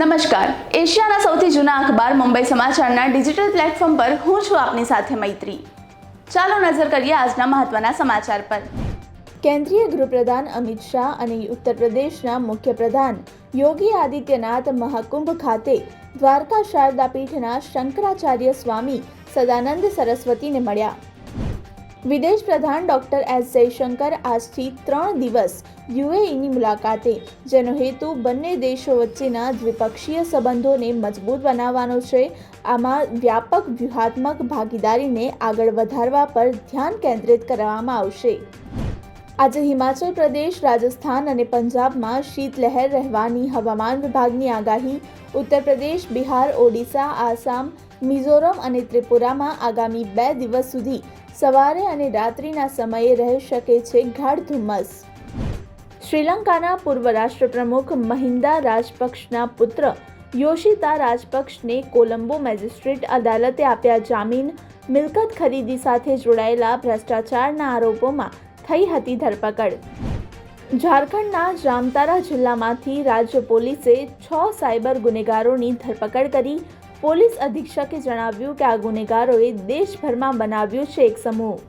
નમસ્કાર. એશિયાના સૌથી જૂના અખબાર મુંબઈ સમાચારના ડિજિટલ પ્લેટફોર્મ પર હું છું આપની સાથે મૈત્રી. ચાલો નજર કરીએ આજના મહત્વના સમાચાર પર. કેન્દ્રીય ગૃહપ્રધાન અમિત શાહ અને ઉત્તર પ્રદેશના મુખ્યપ્રધાન યોગી આદિત્યનાથ મહાકુંભ ખાતે દ્વારકા શારદા પીઠના શંકરાચાર્ય સ્વામી સદાનંદ સરસ્વતીને મળ્યા. વિદેશ પ્રધાન ડોક્ટર એસ જયશંકર આજથી ત્રણ દિવસ યુએઈની મુલાકાતે, જેનો હેતુ બંને દેશો વચ્ચેના દ્વિપક્ષીય સંબંધોને મજબૂત બનાવવાનો છે. આમાં વ્યાપક વ્યૂહાત્મક ભાગીદારીને આગળ વધારવા પર ધ્યાન કેન્દ્રિત કરવામાં આવશે. આજે હિમાચલ પ્રદેશ, રાજસ્થાન અને પંજાબમાં શીતલહેર રહેવાની હવામાન વિભાગની આગાહી, ઉત્તર પ્રદેશ, બિહાર, ઓડિશા, આસામ મિઝોરમ અને ત્રિપુરામાં આગામી બે દિવસ સુધી સવારે અને રાત્રિના સમયે રહી શકે છે ગાઢ ધુમ્મસ. શ્રીલંકાના પૂર્વ રાષ્ટ્રપ્રમુખ મહિન્દા રાજપક્ષના પુત્ર યોશિતા રાજપક્ષને કોલંબો મેજિસ્ટ્રેટ અદાલતે આપ્યા જામીન, મિલકત ખરીદી સાથે જોડાયેલા ભ્રષ્ટાચારના આરોપોમાં થઈ હતી ધરપકડ. ઝારખંડના જામતારા જિલ્લામાંથી રાજ્ય પોલીસે છ સાયબર ગુનેગારોની ધરપકડ કરી પોલીસ અધિક્ષકે જણાવ્યું કે આ ગુનેગારોએ દેશભરમાં બનાવ્યું છે એક સમૂહ.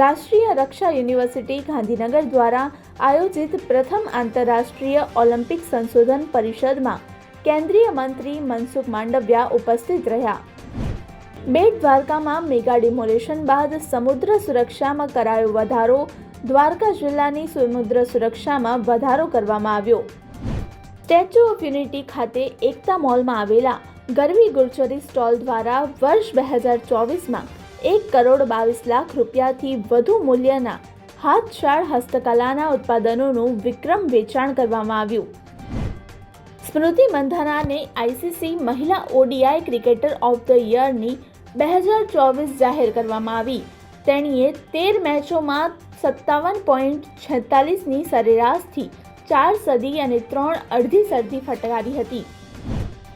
રાષ્ટ્રીય રક્ષા યુનિવર્સિટી ગાંધીનગર દ્વારા આયોજિત પ્રથમ આંતરરાષ્ટ્રીય ઓલિમ્પિક સંશોધન પરિષદમાં કેન્દ્રીય મંત્રી મનસુખ માંડવિયા ઉપસ્થિત રહ્યા. બેટ દ્વારકામાં મેગા ડિમોલેશન બાદ સમુદ્ર સુરક્ષામાં કરાયો વધારો, દ્વારકા જિલ્લાની સમુદ્ર સુરક્ષામાં વધારો કરવામાં આવ્યો. સ્ટેચ્યુ ઓફ યુનિટી ખાતે એકતા મોલમાં આવેલા ગરવી ગુલચરી સ્ટોલ દ્વારા વર્ષ બે હજાર ચોવીસમાં એક કરોડ બાવીસ લાખ રૂપિયાથી વધુ મૂલ્યના હાથશાળ હસ્તકલાના ઉત્પાદનોનું વિક્રમ વેચાણ કરવામાં આવ્યું. સ્મૃતિ મંધાનાને આઈસીસી મહિલા ઓડીઆઈ ક્રિકેટર ઓફ ધ યરની બે હજાર ચોવીસ જાહેર કરવામાં આવી. તેણીએ તેર મેચોમાં સત્તાવન પોઈન્ટ છેતાલીસની સરેરાશથી ચાર સદી અને ત્રણ અડધી સદી ફટકારી હતી.